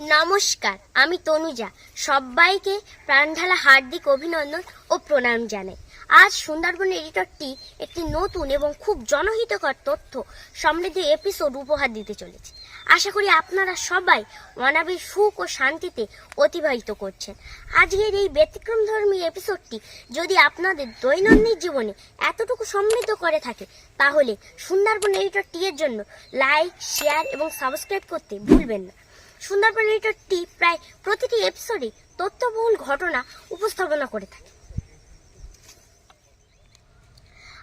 নমস্কার, আমি তনুজা। সবাইকে প্রাণঢালা হার্দিক অভিনন্দন ও প্রণাম জানাই। আজ সুন্দরবন এডিটরটি একটি নতুন এবং খুব জনহিতকর তথ্য সমৃদ্ধ এপিসোড উপহার দিতে চলেছে। আশা করি আপনারা সবাই অনাবির সুখ ও শান্তিতে অতিবাহিত করছেন। আজকের এই ব্যতিক্রমধর্মী এপিসোডটি যদি আপনাদের দৈনন্দিন জীবনে এতটুকু সমৃদ্ধ করে থাকে, তাহলে সুন্দরবন এডিটর টি এর জন্য লাইক শেয়ার এবং সাবস্ক্রাইব করতে ভুলবেন না। সুন্দরবন এডিটরটি প্রায় প্রতিটি এপিসোডে তথ্যবহুল ঘটনা উপস্থাপনা করে থাকে।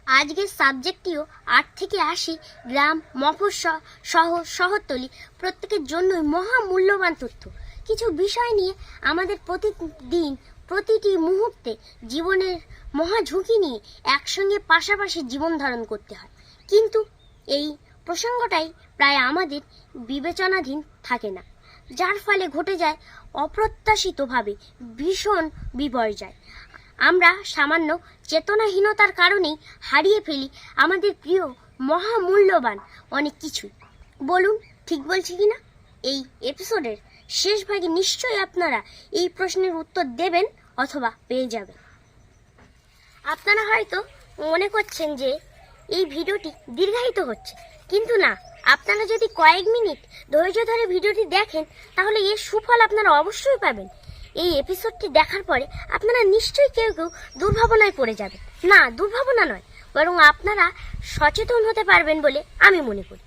আজকের সাবজেক্টটিও আট থেকে আশি গ্রাম মফস্বল শহর শহরতলি প্রত্যেকের জন্যই মহা মূল্যবান তথ্য। কিছু বিষয় নিয়ে আমাদের প্রতিদিন প্রতিটি মুহূর্তে জীবনের মহা ঝুঁকি নিয়ে একসঙ্গে পাশাপাশি জীবন ধারণ করতে হয়। কিন্তু এই প্রসঙ্গটাই প্রায় আমাদের বিবেচনাধীন থাকে না। যার ফলে ঘটে যায় অপ্রত্যাশিতভাবে, ভীষণ বিপর্যয় আমরা সামান্য চেতনাহীনতার কারণেই হারিয়ে ফেলি আমাদের প্রিয় মহামূল্যবান অনেক কিছু বলুন, ঠিক বলছি কি না? এই এপিসোডের শেষ ভাগে নিশ্চয়ই আপনারা এই প্রশ্নের উত্তর দেবেন অথবা পেয়ে যাবেন। আপনারা হয়তো মনে করছেন যে এই ভিডিওটি দীর্ঘায়িত হচ্ছে, কিন্তু না। আপনারা যদি কয়েক মিনিট ধৈর্য ধরে ভিডিওটি দেখেন, তাহলে এর সুফল আপনারা অবশ্যই পাবেন। এই এপিসোডটি দেখার পরে আপনারা নিশ্চয়ই কেউ কেউ দুর্ভাবনায় পড়ে যাবেন। না, দুর্ভাবনা নয়, বরং আপনারা সচেতন হতে পারবেন বলে আমি মনে করি।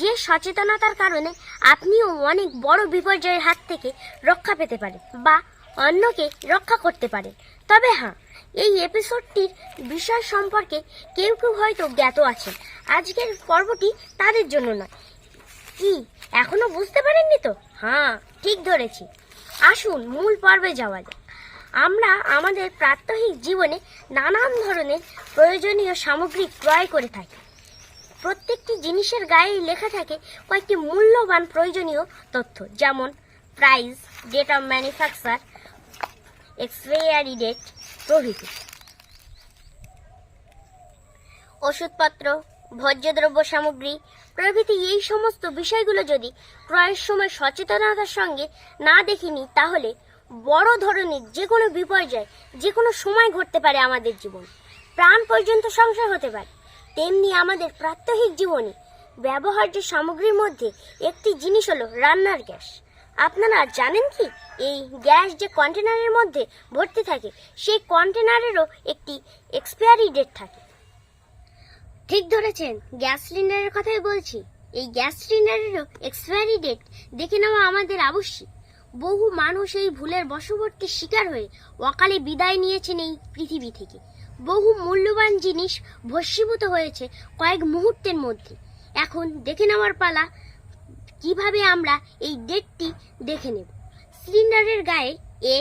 যে সচেতনতার কারণে আপনিও অনেক বড় বিপর্যয়ের হাত থেকে রক্ষা পেতে পারেন বা অন্যকে রক্ষা করতে পারেন। তবে হ্যাঁ এই এপিসোডটির বিষয় সম্পর্কে কেউ কেউ হয়তো জ্ঞাত আছেন। আজকের পর্বটি তাদের জন্য নয়। কি, এখনও বুঝতে পারেননি তো? হ্যাঁ ঠিক ধরেছি। আসুন, মূল পর্বে যাওয়া যাক। আমরা আমাদের প্রাত্যহিক জীবনে নানান ধরনের প্রয়োজনীয় সামগ্রী ক্রয় করে থাকি। প্রত্যেকটি জিনিসের গায়ে লেখা থাকে কয়েকটি মূল্যবান প্রয়োজনীয় তথ্য, যেমন price date of manufacture expiry date প্রভৃতি। ওষুধপত্র, ভোজ্যদ্রব্য সামগ্রী, প্রভৃতি এই সমস্ত বিষয়গুলো যদি ক্রয়ের সময় সচেতনতার সঙ্গে না দেখিনি তাহলে বড় ধরনের যে কোনো বিপর্যয় যে কোনো সময় ঘটতে পারে আমাদের জীবন। প্রাণ পর্যন্ত সংশয় হতে পারে। তেমনি আমাদের প্রাত্যহিক জীবনে ব্যবহার্য সামগ্রীর মধ্যে একটি জিনিস হলো রান্নার গ্যাস। আপনারা জানেন কি? এই গ্যাস যে কন্টেনারের মধ্যে ভর্তি থাকে, সেই কন্টেনারেরও একটি এক্সপায়ারি ডেট থাকে। ঠিক ধরেছেন, গ্যাস সিলিন্ডারের কথাই বলছি। এই গ্যাস সিলিন্ডারেরও এক্সপায়ারি ডেট দেখে নেওয়া আমাদের আবশ্যিক। বহু মানুষ এই ভুলের বশবর্তীর শিকার হয়ে অকালে বিদায় নিয়েছেন এই পৃথিবী থেকে। বহু মূল্যবান জিনিস ভস্মীভূত হয়েছে কয়েক মুহূর্তের মধ্যে। এখন দেখে নেওয়ার পালা কীভাবে আমরা এই ডেটটি দেখে নেব? সিলিন্ডারের গায়ে এ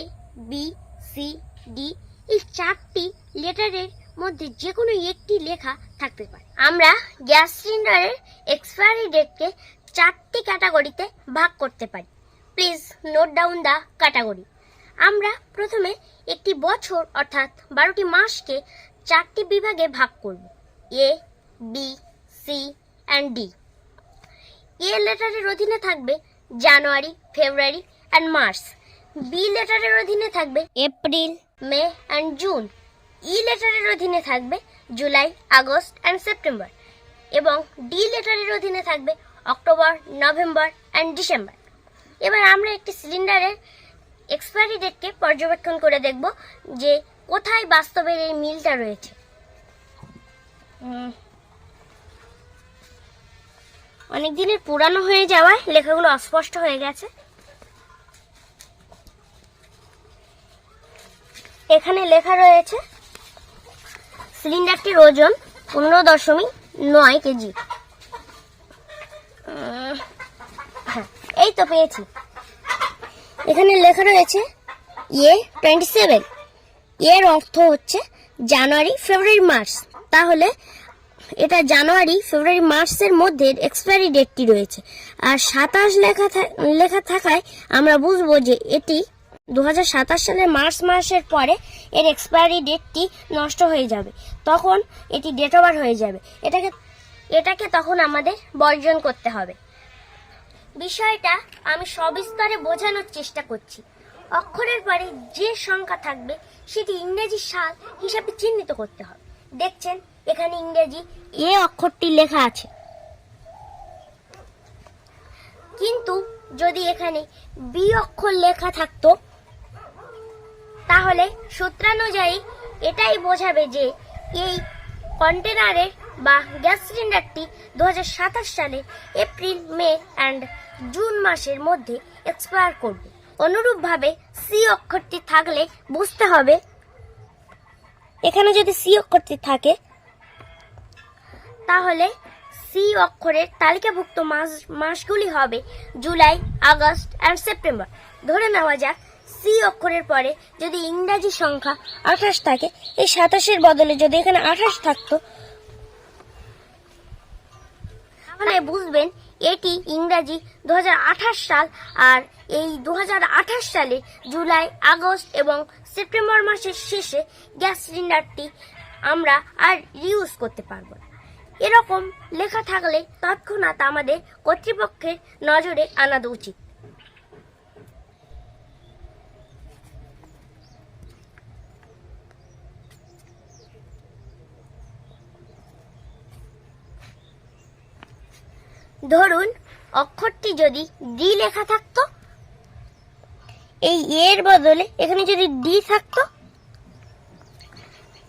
বি সি ডি এই চারটি লেটারের মধ্যে যে কোনো একটি লেখা থাকতে পারে। আমরা গ্যাস সিলিন্ডারের এক্সপায়ারি ডেটকে চারটি ক্যাটাগরিতে ভাগ করতে পারি। Please note down the category. আমরা প্রথমে একটি বছর অর্থাৎ বারোটি মাসকে চারটি বিভাগে ভাগ করব। A B C and D A লেটারের অধীনে থাকবে January, February and March. B লেটারের অধীনে থাকবে April, May and June. E লেটারের অধীনে থাকবে জুলাই, আগস্ট অ্যান্ড সেপ্টেম্বর। এবং ডি লেটারের অধীনে থাকবে অক্টোবর, নভেম্বর অ্যান্ড ডিসেম্বর। এবার আমরা একটি সিলিন্ডারের এক্সপায়ারি ডেটকে পর্যবেক্ষণ করে দেখব যে কোথায় বাস্তবের এই মিলটা রয়েছে। অনেক দিনের পুরানো হয়ে যাওয়ায় লেখাগুলো অস্পষ্ট হয়ে গেছে। এখানে লেখা রয়েছে, সিলিন্ডারটির ওজন পনেরো দশমিক নয় কেজি। হ্যাঁ এই তো পেয়েছি। এখানে লেখা রয়েছে ইয়ে টোয়েন্টি সেভেন এর অর্থ হচ্ছে জানুয়ারি, ফেব্রুয়ারি, মার্চ। তাহলে এটা জানুয়ারি, ফেব্রুয়ারি, মার্চের মধ্যে এক্সপায়ারি ডেটটি রয়েছে। আর সাতাশ লেখা লেখা থাকায় আমরা বুঝব যে এটি দু হাজার সাতাশ সালের মার্চ মাসের পরে এর এক্সপায়ারি ডেটটি নষ্ট হয়ে যাবে। তখন এটি ডেট ওভার হয়ে যাবে। এটাকে এটাকে তখন আমাদের বর্জন করতে হবে। বিষয়টা আমি সবিস্তরে বোঝানোর চেষ্টা করছি। অক্ষরের পরে যে সংখ্যা থাকবে, সেটি ইংরেজি সাল হিসাবে চিহ্নিত করতে হবে। দেখছেন? এখানে ইংরেজি এ অক্ষরটি লেখা আছে। কিন্তু যদি এখানে বি অক্ষর লেখা থাকতো, তাহলে সূত্রানুযায়ী এটাই বোঝাবে যে এই কন্টেনারের বা গ্যাস সিলিন্ডারটি দু হাজার সাতাশ সালে এপ্রিল, মে অ্যান্ড জুন মাসের মধ্যে এক্সপায়ার করবে। অনুরূপভাবে সি অক্ষরটি থাকলে বুঝতে হবে। এখানে যদি সি অক্ষরটি থাকে তাহলে সি অক্ষরের তালিকাভুক্ত মাস, মাসগুলি হবে জুলাই, আগস্ট অ্যান্ড সেপ্টেম্বর। ধরে নেওয়া যাক সি অক্ষরের পরে যদি ইংরাজি সংখ্যা আঠাশ থাকে, এই সাতাশের বদলে যদি এখানে আঠাশ থাকতো, তাহলে বুঝবেন এটি ইংরাজি দু হাজার আঠাশ সাল আর এই দু হাজার আঠাশ সালে জুলাই, আগস্ট এবং সেপ্টেম্বর মাসের শেষে গ্যাস সিলিন্ডারটি আমরা আর ইউজ করতে পারব না। এরকম লেখা থাকলে তৎক্ষণাৎ আমাদের কর্তৃপক্ষের নজরে আনা উচিত। ধরুন, অক্ষরটি যদি ডি লেখা থাকতো, এই এর বদলে এখানে যদি ডি থাকতো,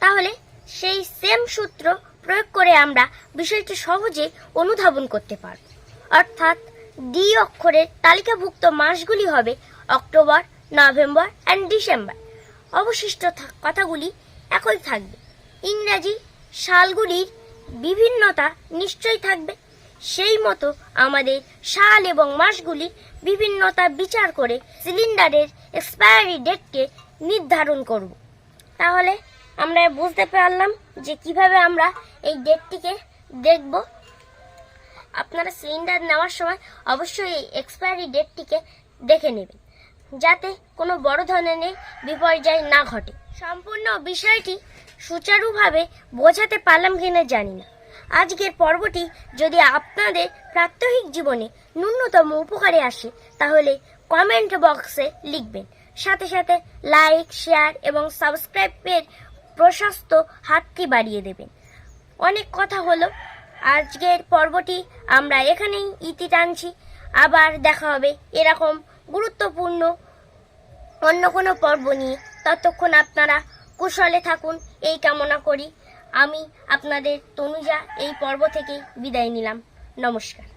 তাহলে সেই সেম সূত্র প্রয়োগ করে আমরা বিষয়টি সহজে অনুধাবন করতে পারব। অর্থাৎ ডি অক্ষরের তালিকাভুক্ত মাসগুলি হবে অক্টোবর, নভেম্বর অ্যান্ড ডিসেম্বর। অবশিষ্ট কথাগুলি একই থাকবে। ইংরাজি সালগুলির বিভিন্নতা নিশ্চয়ই থাকবে। সেই মতো আমাদের সাল এবং মাসগুলি বিভিন্নতা বিচার করে সিলিন্ডারের এক্সপায়ারি ডেটকে নির্ধারণ করব। তাহলে আমরা বুঝতে পারলাম যে কীভাবে আমরা এই ডেটটিকে দেখব। আপনারা সিলিন্ডার নেওয়ার সময় অবশ্যই এই এক্সপায়ারি ডেটটিকে দেখে নেবেন, যাতে কোনো বড় ধরনের বিপর্যয় না ঘটে। সম্পূর্ণ বিষয়টি সুচারুভাবে বোঝাতে পারলাম কিনা জানি না। আজকের পর্বটি যদি আপনাদের প্রাত্যহিক জীবনে ন্যূনতম উপকারে আসে, তাহলে কমেন্ট বক্সে লিখবেন। সাথে সাথে লাইক শেয়ার এবং সাবস্ক্রাইবের প্রশস্ত হাতটি বাড়িয়ে দেবেন। অনেক কথা হলো। আজকের পর্বটি আমরা এখানেই ইতি টানছি। আবার দেখা হবে এরকম গুরুত্বপূর্ণ অন্য কোনো পর্ব নিয়ে। ততক্ষণ আপনারা কুশলে থাকুন, এই কামনা করি। আমি আপনাদের তনুজা এই পর্ব থেকে বিদায় নিলাম। নমস্কার।